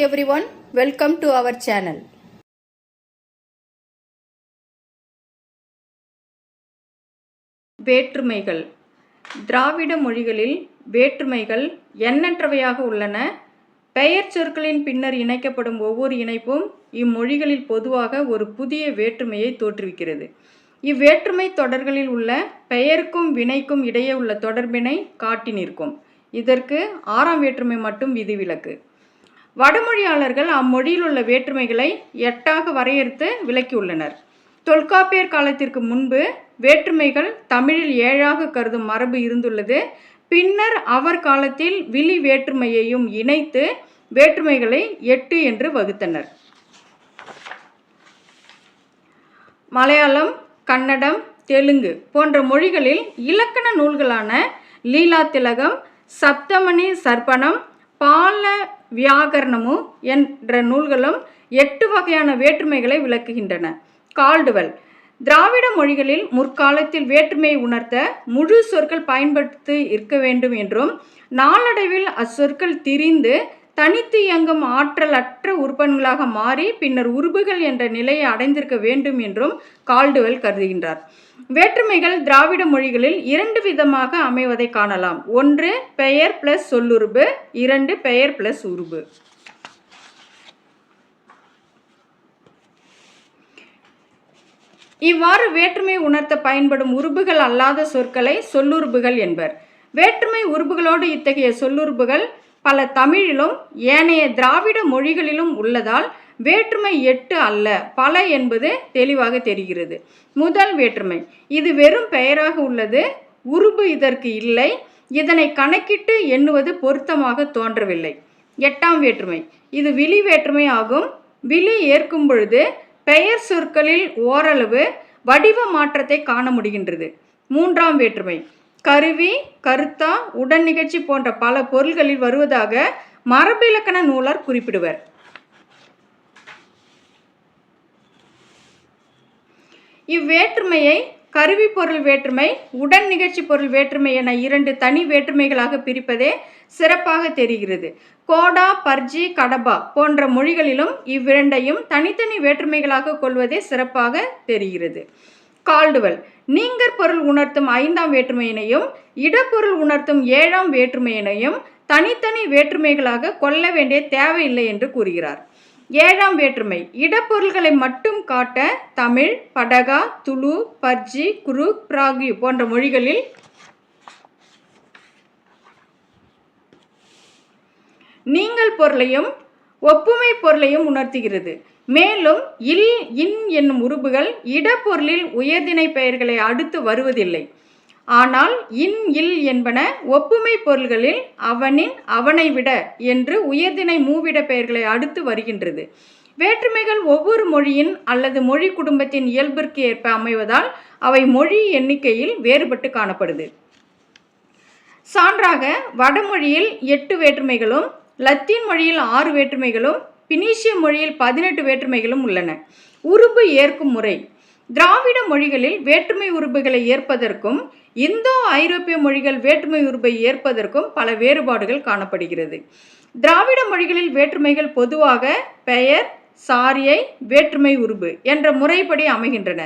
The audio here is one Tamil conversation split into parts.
Everyone welcome to our channel வேற்றுமைகள். திராவிட மொழிகளில் வேற்றுமைகள் எண்ணற்றவையாக உள்ளன. பெயர் சொற்களின் பின்னர் இணைக்கப்படும் ஒவ்வொரு இணைப்பும் இம்மொழிகளில் பொதுவாக ஒரு புதிய வேற்றுமையை தோற்றுவிக்கிறது. இவ்வேற்றுமை தொடர்களில் உள்ள பெயருக்கும் வினைக்கும் இடையே உள்ள தொடர்பினை காட்டி நிற்கும். இதற்கு ஆறாம் வேற்றுமை மட்டும் விதிவிலக்கு. வடமொழியாளர்கள் அம்மொழியில் உள்ள வேற்றுமைகளை எட்டாக வரையறுத்து விளக்கியுள்ளனர். தொல்காப்பியர் காலத்திற்கு முன்பு வேற்றுமைகள் தமிழில் ஏழாக கருதும் மரபு இருந்துள்ளது. பின்னர் அவர் காலத்தில் விழி வேற்றுமையையும் இணைத்து வேற்றுமைகளை எட்டு என்று வகுத்தனர். மலையாளம் கன்னடம் தெலுங்கு போன்ற மொழிகளில் இலக்கண நூல்களான லீலா திலகம் சப்தமணி சர்ப்பணம் பால வியாகரணமும் என்ற நூல்களும் எட்டு வகையான வேற்றுமைகளை விளக்குகின்றன. கால்டுவெல். திராவிட மொழிகளில் முற்காலத்தில் வேற்றுமையை உணர்த்த முழு சொற்கள் பயன்படுத்தி இருக்க வேண்டும் என்றும் நாளடைவில் அச்சொற்கள் திரிந்து தனித்து இயங்கும் ஆற்றலற்ற உறுப்பன்களாக மாறி பின்னர் உருபுகள் என்ற நிலையை அடைந்திருக்க வேண்டும் என்றும் கால்டுவெல் கருதுகின்றார். வேற்றுமைகள் திராவிட மொழிகளில் இரண்டு விதமாக அமைவதை காணலாம். ஒன்று பெயர் பிளஸ் சொல்லுருபு இரண்டு பெயர் பிளஸ் உருபு இவ்வாறு வேற்றுமை உணர்த்த பயன்படும் உறுப்புகள் அல்லாத சொற்களை சொல்லுறுப்புகள் என்பர். வேற்றுமை உறுப்புகளோடு இத்தகைய சொல்லுறுப்புகள் பல தமிழிலும் ஏனைய திராவிட மொழிகளிலும் உள்ளதால் வேற்றுமை எட்டு அல்ல பல என்பது தெளிவாக தெரிகிறது. முதல் வேற்றுமை இது வெறும் பெயராக உள்ளது உருபு இதற்கு இல்லை இதனை கணக்கிட்டு எண்ணுவது பொருத்தமாக தோன்றவில்லை. எட்டாம் வேற்றுமை இது விழி வேற்றுமை ஆகும். விழி ஏற்கும் பொழுது பெயர் சொற்களில் ஓரளவு வடிவ மாற்றத்தை காண முடிகின்றது. மூன்றாம் வேற்றுமை கருவி கருத்தா உடன் நிகழ்ச்சி போன்ற பல பொருள்களில் வருவதாக மரபிலக்கண நூலார் குறிப்பிடுவர். இவ்வேற்றுமையை கருவி பொருள் வேற்றுமை உடன் நிகழ்ச்சி பொருள் வேற்றுமை என இரண்டு தனி வேற்றுமைகளாக பிரிப்பதே சிறப்பாக தெரிகிறது. கோடா பர்ஜி கடபா போன்ற மொழிகளிலும் இவ்விரண்டையும் தனித்தனி வேற்றுமைகளாக கொள்வதே சிறப்பாக தெரிகிறது. கால்டுவல். நீங்கர் பொருள் உணர்த்தும் ஐந்தாம் வேற்றுமையினையும் இடப்பொருள் உணர்த்தும் ஏழாம் வேற்றுமையினையும் தனித்தனி வேற்றுமைகளாக கொள்ள வேண்டிய தேவையில்லை என்று கூறுகிறார். ஏழாம் வேற்றுமை இடப்பொருள்களை மட்டும் காட்ட தமிழ் படகா துளு பர்ஜி குரு பிராகு போன்ற மொழிகளில் நீங்கள் பொருளையும் ஒப்புமை பொருளையும் உணர்த்துகிறது. மேலும் இல் இன் என்னும் உருபுகள் இடப்பொருளில் உயர்திணை பெயர்களை அடுத்து வருவதில்லை. ஆனால் இன் இல் என்பன ஒப்புமை பொருள்களில் அவனின் அவனை விட என்று உயர்திணை மூவிட பெயர்களை அடுத்து வருகின்றது. வேற்றுமைகள் ஒவ்வொரு மொழியின் அல்லது மொழி குடும்பத்தின் இயல்பிற்கு ஏற்ப அமைவதால் அவை மொழி எண்ணிக்கையில் வேறுபட்டு காணப்படுது. சான்றாக வடமொழியில் எட்டு வேற்றுமைகளும் லத்தீன் மொழியில் ஆறு வேற்றுமைகளும் பினீசிய மொழியில் பதினெட்டு வேற்றுமைகளும் உள்ளன. உருபு ஏற்கும் முறை. திராவிட மொழிகளில் வேற்றுமை உருபுகளை ஏற்பதற்கும் இந்தோ ஐரோப்பிய மொழிகள் வேற்றுமை உருபை ஏற்பதற்கும் பல வேறுபாடுகள் காணப்படுகிறது. திராவிட மொழிகளில் வேற்றுமைகள் பொதுவாக பெயர் சாரியை வேற்றுமை உருபு என்ற முறைப்படி அமைகின்றன.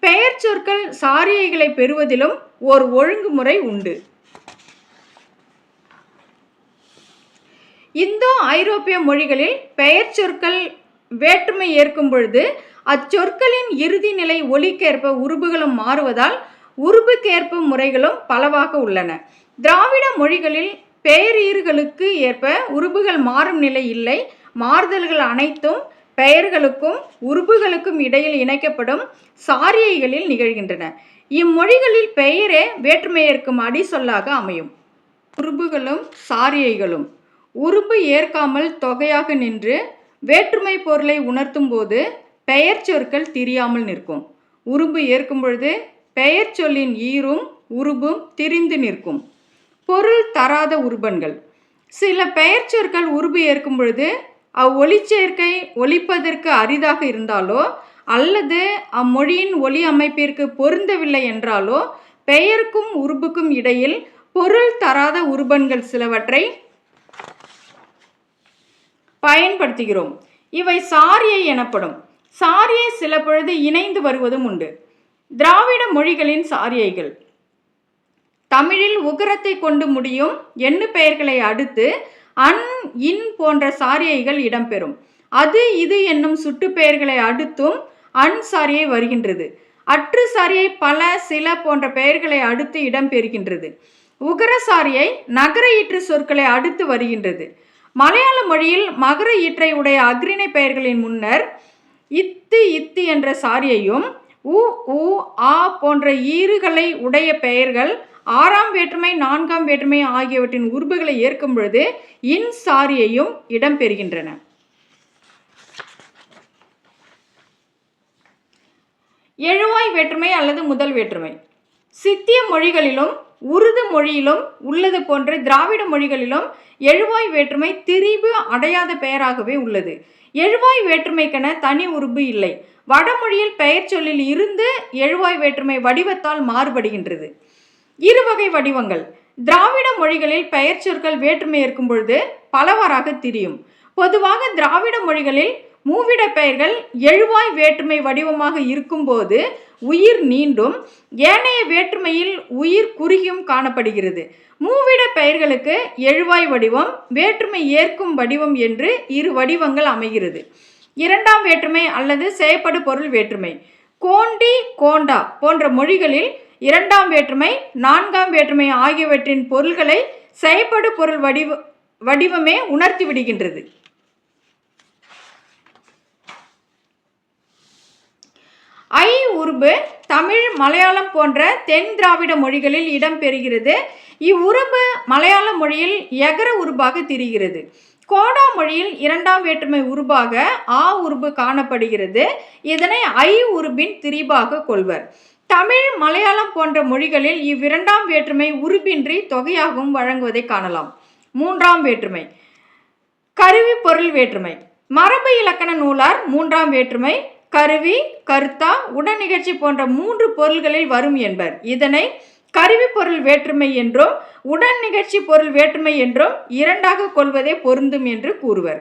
பெயர் சொற்கள் சாரியைகளை பெறுவதிலும் ஓர் ஒழுங்குமுறை உண்டு. இந்தோ ஐரோப்பிய மொழிகளில் பெயர் சொற்கள் வேற்றுமை ஏற்கும் பொழுது அச்சொற்களின் இறுதி நிலை ஒலிக்கேற்ப உருபுகளும் மாறுவதால் உருபுக்கேற்ப முறைகளும் பலவாக உள்ளன. திராவிட மொழிகளில் பெயரீர்களுக்கு ஏற்ப உருபுகள் மாறும் நிலை இல்லை. மாறுதல்கள் அனைத்தும் பெயர்களுக்கும் உருபுகளுக்கும் இடையில் இணைக்கப்படும் சாரியைகளில் நிகழ்கின்றன. இம்மொழிகளில் பெயரே வேற்றுமையேற்கும் அடி சொல்லாக அமையும். உருபுகளும் சாரியைகளும். உறுப்பு ஏற்காமல் தொகையாக நின்று வேற்றுமை பொருளை உணர்த்தும் போது பெயர் சொற்கள் திரியாமல் நிற்கும். உருபு ஏற்கும் பொழுது பெயர் சொல்லின் ஈரும் உருபும் திரிந்து நிற்கும். பொருள் தராத உருபன்கள் சில பெயர் சொற்கள் உருபு ஏற்கும் பொழுது அவ்வொலிச்சேர்க்கை ஒலிப்பதற்கு அரிதாக இருந்தாலோ அல்லது அம்மொழியின் ஒலி அமைப்பிற்கு பொருந்தவில்லை என்றாலோ பெயருக்கும் உருபுக்கும் இடையில் பொருள் தராத உருபன்கள் சிலவற்றை பயன்படுத்துகிறோம். இவை சாரியை எனப்படும். சாரியை சில பொழுது இணைந்து வருவதும் உண்டு. திராவிட மொழிகளின் சாரியைகள். தமிழில் உகரத்தை கொண்டு முடியும் எண்ணு பெயர்களை அடுத்து அன் இன் போன்ற சாரியைகள் இடம்பெறும். அது இது என்னும் சுட்டு பெயர்களை அடுத்தும் அன் சாரியை வருகின்றது. அற்று சாரியை பல சில போன்ற பெயர்களை அடுத்து இடம்பெறுகின்றது. உகர சாரியை நகர ஈற்று சொற்களை அடுத்து வருகின்றது. மலையாள மொழியில் மகர ஈற்றை உடைய அக்ரிணை பெயர்களின் முன்னர் இத்து இத்து என்ற சாரியையும் உ உ ஆ போன்ற ஈறுகளை உடைய பெயர்கள் ஆறாம் வேற்றுமை நான்காம் வேற்றுமை ஆகியவற்றின் உருபுகளை ஏற்கும் பொழுது இன் சாரியையும் இடம்பெறுகின்றன எழுவாய் வேற்றுமை அல்லது முதல் வேற்றுமை. சித்திய மொழிகளிலும் உருது மொழியிலும் உள்ளது போன்ற திராவிட மொழிகளிலும் எழுவாய் வேற்றுமை திரிபு அடையாத பெயராகவே உள்ளது. எழுவாய் வேற்றுமைக்கென தனி உருபு இல்லை. வடமொழியில் பெயர் சொல்லில் இருந்து எழுவாய் வேற்றுமை வடிவத்தால் மாறுபடுகின்றது. இரு வகை வடிவங்கள். திராவிட மொழிகளில் பெயர் சொற்கள் வேற்றுமை இருக்கும் பொழுது பலவாறாக திரியும். பொதுவாக திராவிட மொழிகளில் மூவிட பெயர்கள் எழுவாய் வேற்றுமை வடிவமாக இருக்கும்போது உயிர் நீண்டும் ஏனைய வேற்றுமையில் உயிர் குறுகியும் காணப்படுகிறது. மூவிட பெயர்களுக்கு எழுவாய் வடிவம் வேற்றுமை ஏற்கும் வடிவம் என்று இரு வடிவங்கள் அமைகிறது. இரண்டாம் வேற்றுமை அல்லது செயற்படு பொருள் வேற்றுமை. கோண்டி கோண்டா போன்ற மொழிகளில் இரண்டாம் வேற்றுமை நான்காம் வேற்றுமை ஆகியவற்றின் பொருள்களை செயற்படு பொருள் வடிவ வடிவமே உணர்த்தி விடுகின்றது. ஐ உருபு தமிழ் மலையாளம் போன்ற தென் திராவிட மொழிகளில் இடம்பெறுகிறது இவ்வுருபு மலையாள மொழியில் எகர உருபாக திரிகிறது. கோடா மொழியில் இரண்டாம் வேற்றுமை உருபாக ஆ உருபு காணப்படுகிறது. இதனை ஐ உருபின் திரிபாக கொள்வர். தமிழ் மலையாளம் போன்ற மொழிகளில் இவ்விரண்டாம் வேற்றுமை உருபின்றி தொகையாகவும் வழங்குவதை காணலாம். மூன்றாம் வேற்றுமை. கருவி பொருள் வேற்றுமை. மரபு இலக்கண நூலார் மூன்றாம் வேற்றுமை. கருவி கருத்தா உடனிகழ்ச்சி போன்ற மூன்று பொருள்களில் வரும் என்பர். இதனை கருவி பொருள் வேற்றுமை என்றும் உடன் நிகழ்ச்சி பொருள் வேற்றுமை என்றும் இரண்டாக கொள்வதே பொருந்தும் என்று கூறுவர்.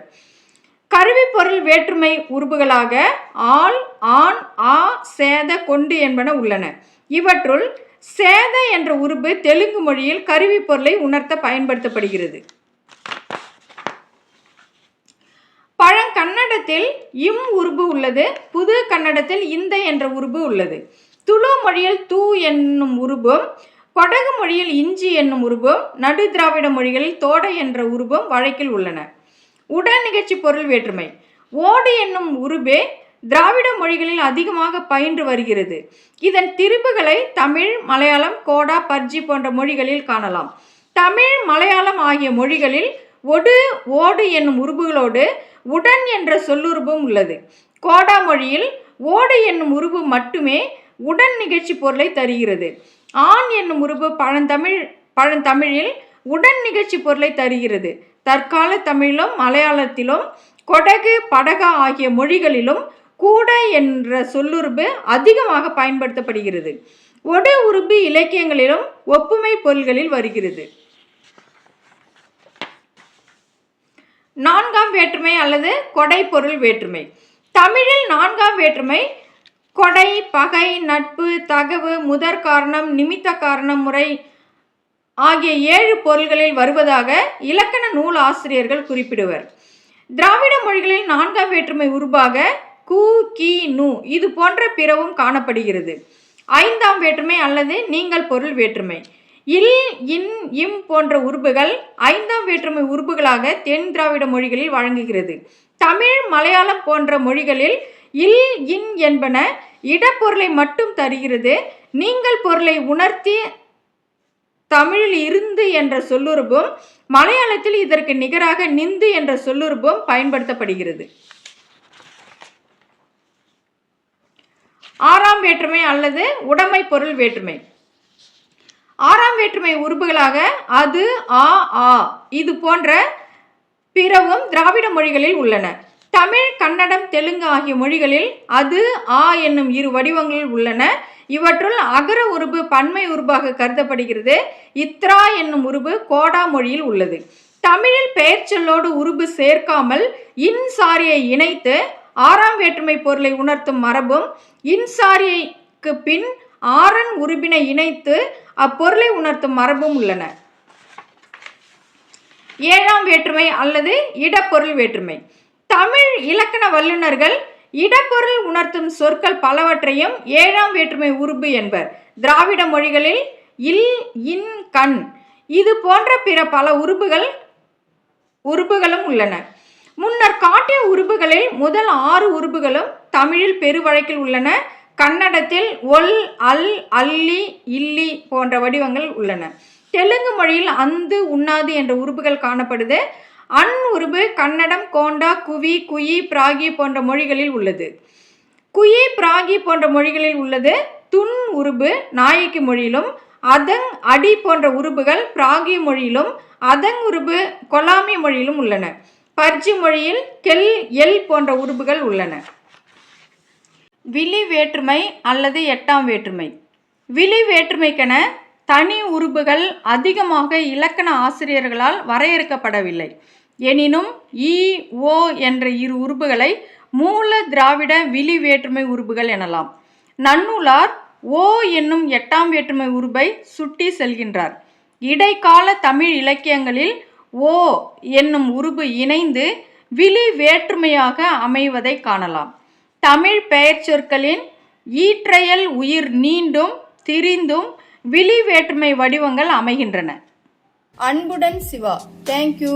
கருவி பொருள் வேற்றுமை உறுப்புகளாக ஆள் ஆண் ஆ சேத கொண்டு என்பன உள்ளன. இவற்றுள் சேத என்ற உறுப்பு தெலுங்கு மொழியில் கருவி பொருளை உணர்த்த பயன்படுத்தப்படுகிறது. கன்னடத்தில் இம் உருபு உள்ளது புது கன்னடத்தில் இந்த என்ற உருபு உள்ளது. துளு மொழியில் தூ என்னும் உருபும் கொடகு மொழியில் இஞ்சி என்னும் உருபும் நடு திராவிட மொழிகளில் தோடை என்ற உருபும் வழக்கில் உள்ளன. உடல் நிகழ்ச்சி பொருள் வேற்றுமை. ஓடு என்னும் உருபே திராவிட மொழிகளில் அதிகமாக பயின்று வருகிறது. இதன் திரிபுகளை தமிழ் மலையாளம் கோடா பர்ஜி போன்ற மொழிகளில் காணலாம். தமிழ் மலையாளம் ஆகிய மொழிகளில் ஒடு ஓடு என்னும் உருபுகளோடு உடன் என்ற சொல்லுருபும் உள்ளது. கோடா மொழியில் ஓடு என்னும் உருபு மட்டுமே உடன் நிகழ்ச்சி பொருளை தருகிறது. ஆண் என்னும் உருபு பழந்தமிழ் பழந்தமிழில் உடன் நிகழ்ச்சி பொருளை தருகிறது. தற்கால தமிழிலும் மலையாளத்திலும் கொடகு படகா ஆகிய மொழிகளிலும் கூட என்ற சொல்லுருபு அதிகமாக பயன்படுத்தப்படுகிறது. ஒடு உருபு இலக்கியங்களிலும் ஒப்புமை பொருள்களில் வருகிறது. நான்காம் வேற்றுமை அல்லது கொடை பொருள் வேற்றுமை. தமிழில் நான்காம் வேற்றுமை கொடை பகை நட்பு தகவு முதற் காரணம் நிமித்த காரணம் முறை ஆகிய ஏழு பொருள்களில் வருவதாக இலக்கண நூல் ஆசிரியர்கள் குறிப்பிடுவர். திராவிட மொழிகளில் நான்காம் வேற்றுமை உருவாக கு கி நு இது போன்ற பிறவும் காணப்படுகிறது. ஐந்தாம் வேற்றுமை அல்லது நீங்கள் பொருள் வேற்றுமை. இல் இன் இம் போன்ற உருபுகள் ஐந்தாம் வேற்றுமை உருபுகளாக தென் திராவிட மொழிகளில் வழங்குகிறது. தமிழ் மலையாளம் போன்ற மொழிகளில் இல் இன் என்பன இடப்பொருளை மட்டும் தருகிறது. நீங்கள் பொருளை உணர்த்தி தமிழில் இருந்து என்ற சொல்லுருபும் மலையாளத்தில் இதற்கு நிகராக நிந்து என்ற சொல்லுருபும் பயன்படுத்தப்படுகிறது. ஆறாம் வேற்றுமை அல்லது உடைமை பொருள் வேற்றுமை. ஆறாம் வேற்றுமை உறுப்புகளாக அது ஆ ஆ. இது போன்ற பிறவும் திராவிட மொழிகளில் உள்ளன. தமிழ் கன்னடம் தெலுங்கு ஆகிய மொழிகளில் அது ஆ என்னும் இரு வடிவங்களில் உள்ளன. இவற்றுள் அகர உருபு பன்மை உருபாக கருதப்படுகிறது. இத்ரா என்னும் உருபு கோடா மொழியில் உள்ளது. தமிழில் பெயர்ச்சொல்லோடு உருபு சேர்க்காமல் இன்சாரியை இணைத்து ஆறாம் வேற்றுமை பொருளை உணர்த்தும் மரபும் இன்சாரியைக்கு பின் ஆறன் உருபினை இணைத்து அப்பொருளை உணர்த்தும் மரபும் உள்ளன. ஏழாம் வேற்றுமை அல்லது இடப்பொருள் வேற்றுமை. தமிழ் இலக்கண வல்லுநர்கள் இடப்பொருள் உணர்த்தும் சொற்கள் பலவற்றையும் ஏழாம் வேற்றுமை உருபு என்பர். திராவிட மொழிகளில் இல் இன் கண் இது போன்ற பிற பல உருபுகள் உறுப்புகளும் உள்ளன. முன்னர் காட்டிய உறுப்புகளில் முதல் ஆறு உறுப்புகளும் தமிழில் பெருவழக்கில் உள்ளன. கன்னடத்தில் ஒல் அல் அல்லி இல்லி போன்ற வடிவங்கள் உள்ளன. தெலுங்கு மொழியில் அந்து உண்ணாது என்ற உறுப்புகள் காணப்படுது. அன் உருபு கன்னடம் கோண்டா குவி குயி பிராகி போன்ற மொழிகளில் உள்ளது. குயி பிராகி போன்ற மொழிகளில் உள்ளது. துன் உருபு நாயக்கி மொழியிலும் அதங் அடி போன்ற உருபுகள் பிராகி மொழியிலும் அதங் உருபு கொலாமி மொழியிலும் உள்ளன. பர்ஜி மொழியில் கெல் எல் போன்ற உருபுகள் உள்ளன. விழி வேற்றுமை அல்லது எட்டாம் வேற்றுமை. விழி வேற்றுமைக்கென தனி உறுப்புகள் அதிகமாக இலக்கண ஆசிரியர்களால் வரையறுக்கப்படவில்லை. எனினும் இ ஓ என்ற இரு உறுப்புகளை மூல திராவிட விழி வேற்றுமை உறுப்புகள் எனலாம். நன்னூலார் ஓ என்னும் எட்டாம் வேற்றுமை உருபை சுட்டி செல்கின்றார். இடைக்கால தமிழ் இலக்கியங்களில் ஓ என்னும் உருபு இணைந்து விழி வேற்றுமையாக அமைவதை காணலாம். தமிழ் பெயர் சொற்களின் ஈற்றையல் உயிர் நீண்டும் திரிந்தும் விழி வேற்றுமை வடிவங்கள் அமைகின்றன. அன்புடன் சிவா. தேங்க்யூ